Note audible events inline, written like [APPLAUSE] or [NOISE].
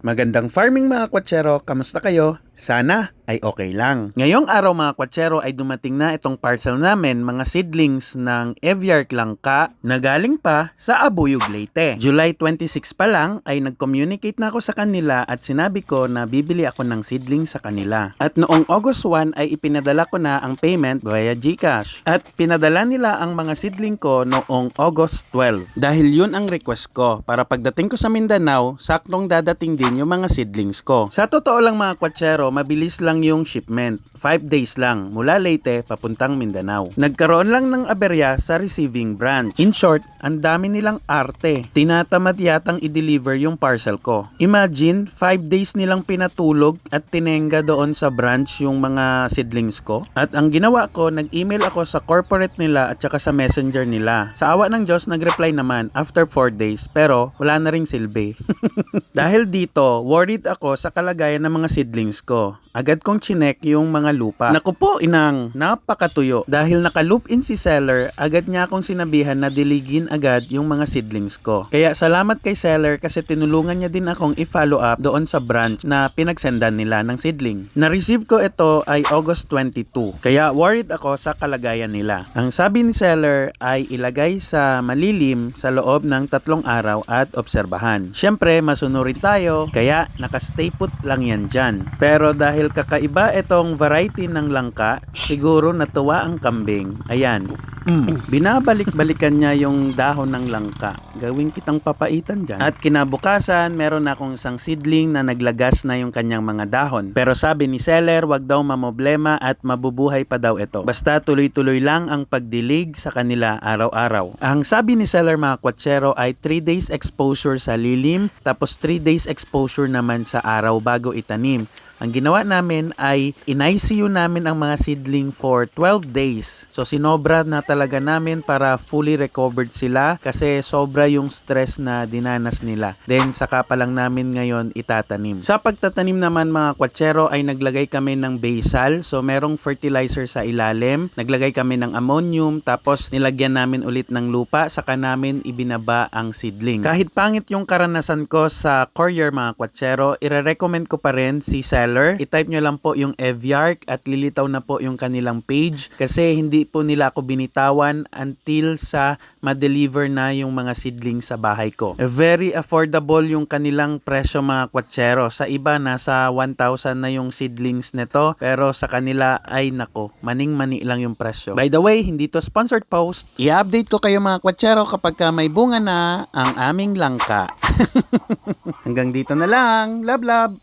Magandang farming mga kwatsero, kamusta kayo? Sana ay okay lang. Ngayong araw mga kwatsero ay dumating na itong parcel namin mga seedlings ng Eviark Langka na galing pa sa Abuyog Leyte. July 26 pa lang ay nag-communicate na ako sa kanila at sinabi ko na bibili ako ng seedlings sa kanila. At noong August 1 ay ipinadala ko na ang payment via GCash. At pinadala nila ang mga seedling ko noong August 12. Dahil yun ang request ko para pagdating ko sa Mindanao, saktong dadating din yung mga seedlings ko. Sa totoo lang mga kwatsero, mabilis lang yung shipment. 5 days lang mula Leyte papuntang Mindanao. Nagkaroon lang ng aberya sa receiving branch. In short, ang dami nilang arte. Tinatamad yatang i-deliver yung parcel ko. Imagine, 5 days nilang pinatulog at tinengga doon sa branch yung mga seedlings ko. At ang ginawa ko, nag-email ako sa corporate nila at saka sa messenger nila. Sa awa ng Diyos, nag-reply naman after 4 days pero wala na ring silbi. [LAUGHS] Dahil dito, worried ako sa kalagayan ng mga seedlings ko. Let's. Agad kong chinek yung mga lupa. Naku po, inang, napakatuyo. Dahil naka-loop in si seller, agad niya akong sinabihan na diligin agad yung mga seedlings ko. Kaya salamat kay seller kasi tinulungan niya din akong i-follow up doon sa branch na pinagsendan nila ng seedling. Na-receive ko ito ay August 22. Kaya worried ako sa kalagayan nila. Ang sabi ni seller ay ilagay sa malilim sa loob ng tatlong araw at obserbahan. Siyempre, masunurin tayo, kaya nakastay put lang yan dyan. Pero dahil kakaiba itong variety ng langka, siguro natuwa ang kambing. Ayan. Mm, binabalik-balikan niya yung dahon ng langka. Gawin kitang papaitan dyan. At kinabukasan, meron akong isang seedling na naglagas na yung kanyang mga dahon. Pero sabi ni seller, wag daw mamoblema at mabubuhay pa daw ito. Basta tuloy-tuloy lang ang pagdilig sa kanila araw-araw. Ang sabi ni seller mga kwatsero ay 3 days exposure sa lilim, tapos 3 days exposure naman sa araw bago itanim. Ang ginawa namin ay in-ICU namin ang mga seedling for 12 days. So sinobra na talaga namin para fully recovered sila kasi sobra yung stress na dinanas nila. Then saka pa lang namin ngayon itatanim. Sa pagtatanim naman mga kwatsero ay naglagay kami ng basil. So merong fertilizer sa ilalim. Naglagay kami ng ammonium tapos nilagyan namin ulit ng lupa saka namin ibinaba ang seedling. Kahit pangit yung karanasan ko sa courier mga kwatsero, ire-recommend ko pa rin si seller. I-type nyo lang po yung Eviark at lilitaw na po yung kanilang page kasi hindi po nila ako binitawan until sa ma-deliver na yung mga seedling sa bahay ko. Very affordable yung kanilang presyo mga kwatsero. Sa iba nasa 1,000 na yung seedlings nito pero sa kanila ay nako, maning-mani lang yung presyo. By the way, hindi to sponsored post. I-update ko kayo mga kwatsero kapag ka may bunga na ang aming langka. [LAUGHS] Hanggang dito na lang. Love, love!